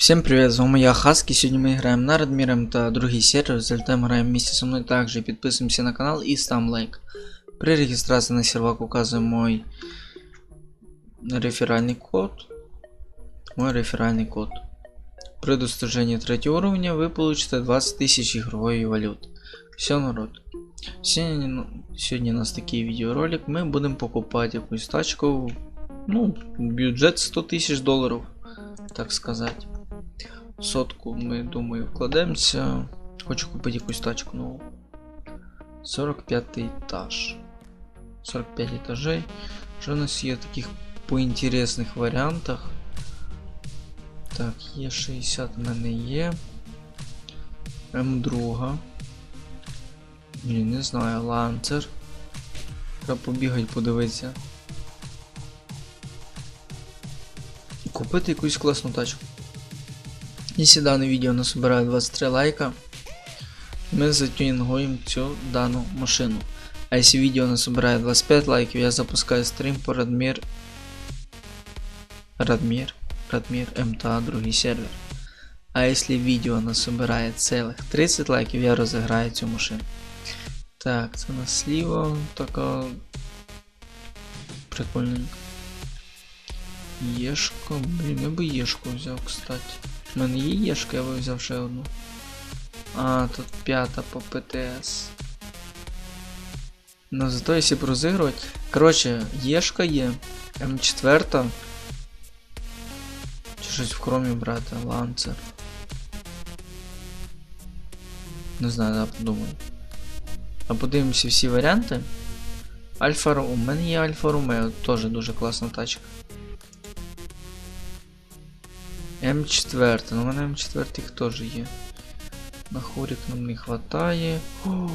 Всем привет, з вами я Хаски. Сьогодні ми граємо на Радміром та другий сервер. Залетаємо граємо вместе со мною также. Підписуємося на канал і ставим лайк. При реєстрації на сервак указуємо мой реферальний код. Мой реферальний код. При достижении третьего уровня вы получите 20 тысяч игровой валют. Все, народ. Сегодня, сегодня у нас такий видеоролик. Ми будемо покупати якусь тачку. Ну, бюджет 100 тисяч доларів, так сказати. Сотку ми, думаю, вкладемося. Хочу купити якусь тачку нову. 45 етаж. 45 етажей. Що у нас є таких по інтересних варіантах? Так, є 60 в мене є. М2. Блін, не знаю, ланцер. Треба побігати, подивитися. Купити якусь класну тачку. Якщо дане відео насобирає 23 лайка, ми затюнінгуємо цю дану машину. А якщо відео насобирає 25 лайків, я запускаю стрім по Радмір. Радмір. Радмір МТА, другий сервер. А якщо відео насобирає целих 30 лайків, я розіграю цю машину. Так, це у нас сліва така. Прикольненька. Єшка, блін, я би єшку взяв, кстати. У мене є єшка, я взяв ще одну. А, тут п'ята по ПТС. Ну зато якщо розігрувати. Коротше, єшка є. М4. Чи щось в хромі брати, ланцер. Не знаю, да, подумаю. А подивимося всі варіанти. Альфа Ро- У мене є Альфа Ромео, теж дуже класна тачка. М4, ну у мене М4 теж є. На хорік нам не. О,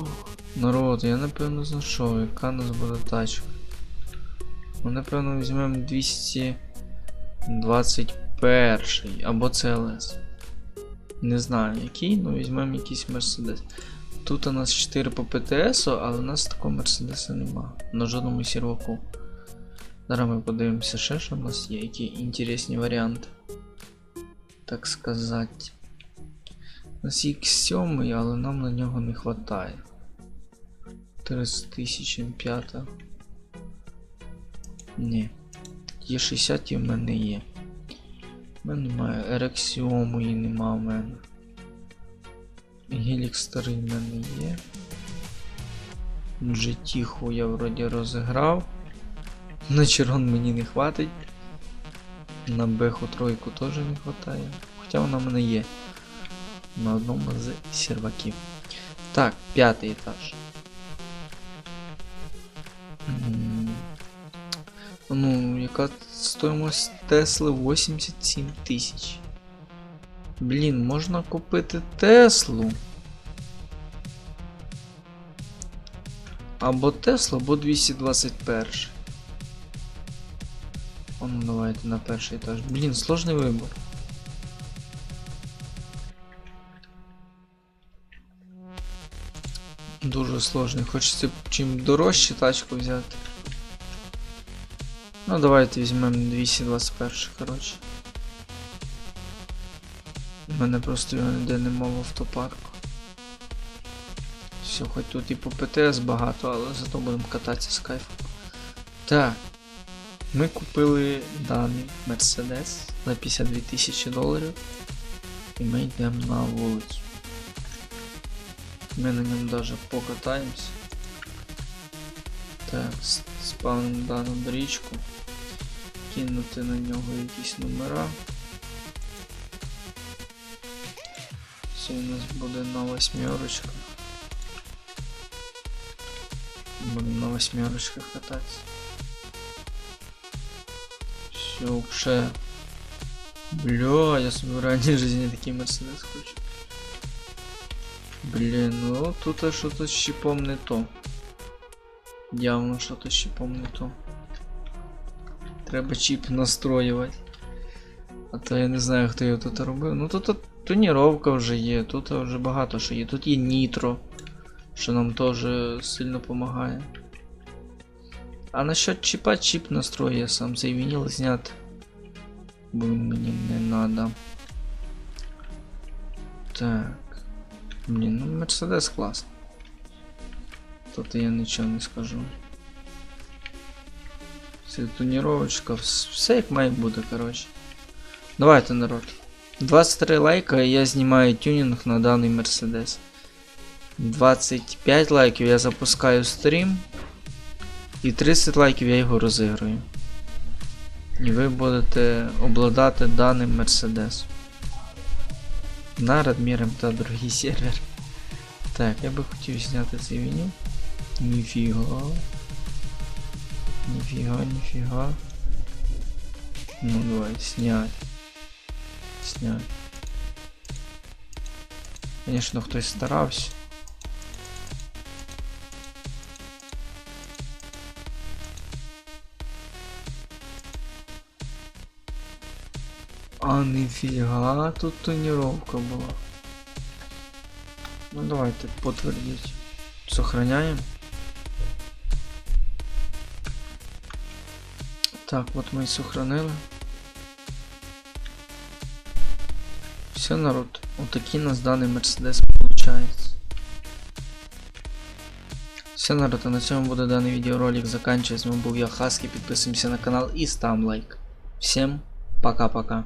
народ, я напевно знайшов, яка нас буде тачка. Ми напевно візьмемо 221 або CLS. Не знаю який, ну візьмемо якийсь Мерседес. Тут у нас 4 по ПТС, але у нас такого Мерседеса нема. На жодному серваку. Зараз ми подивимося ще, що у нас є, які інтересні варіанти. Так сказати. У нас є X7, але нам на нього не вистачає. 3000 М5. Ні. Є 60 і в мене є. У мене немає RX7 і нема в мене. Гелік старий в мене є. GT я вроді розіграв. На червон мені не хватить. На беху тройку теж не хватає. Хоча вона в мене є. На одному з серваків. Так, п'ятий етаж. Ну, яка стоїмость Тесли 87 тисяч. Блін, можна купити Теслу. Або Теслу, або 221. Давайте на перший етаж. Блін, сложний вибор. Дуже сложний. Хочеться чим дорожче тачку взяти. Ну давайте візьмемо 221, коротше. У мене просто його ніде нема в автопарку. Все, хоч тут і по ПТС багато, але зато будемо кататися з кайфом. Так. Ми купили даний Mercedes за 52 тисячі доларів. І ми йдемо на вулицю. Ми на ньому навіть покатаємось. Так, спавнимо дану доріжку. Кинути на нього якісь номера. Все у нас буде на восьмерочках. Будемо на восьмерочках кататися. Вже. Бля, я собі в житті такий Мерседес хочу. Блін, ну тут що-то щипом не то. Явно що-то щипом не то. Треба чіп настроювати. А то я не знаю, хто його тут робив. Ну тут тоніровка вже є, тут вже багато що є. Тут є нітро, що нам теж сильно допомагає. А насчет чіпа, чіп настрою я сам цей вініл зняти. Бо він мені не надо. Так. Блін, ну Мерседес класний. Тут я нічого не скажу. Це тоніровочка, вс- все як має бути, коротше. Давайте, народ. 23 лайка і я знімаю тюнінг на даний Мерседес. 25 лайків я запускаю стрім. І 30 лайків я його розіграю. І ви будете обладати даним Мерседес. На Радмірем та другий сервер. Так, я би хотів зняти цей меню. Ніфіга. Ніфіга, ніфіга. Ну давай, снять. Снять. Конечно, хтось старався. А нифига, тут тонировка была. Ну давайте подтвердить. Сохраняем. Так, вот мы и сохранили. Все, народ. Вот такие у нас данный Мерседес получается. Все, народ, а на цьому буде даний відеоролик заканчивать. З вами був я Хаски. Підписуємося на канал і ставим лайк. Всем пока-пока.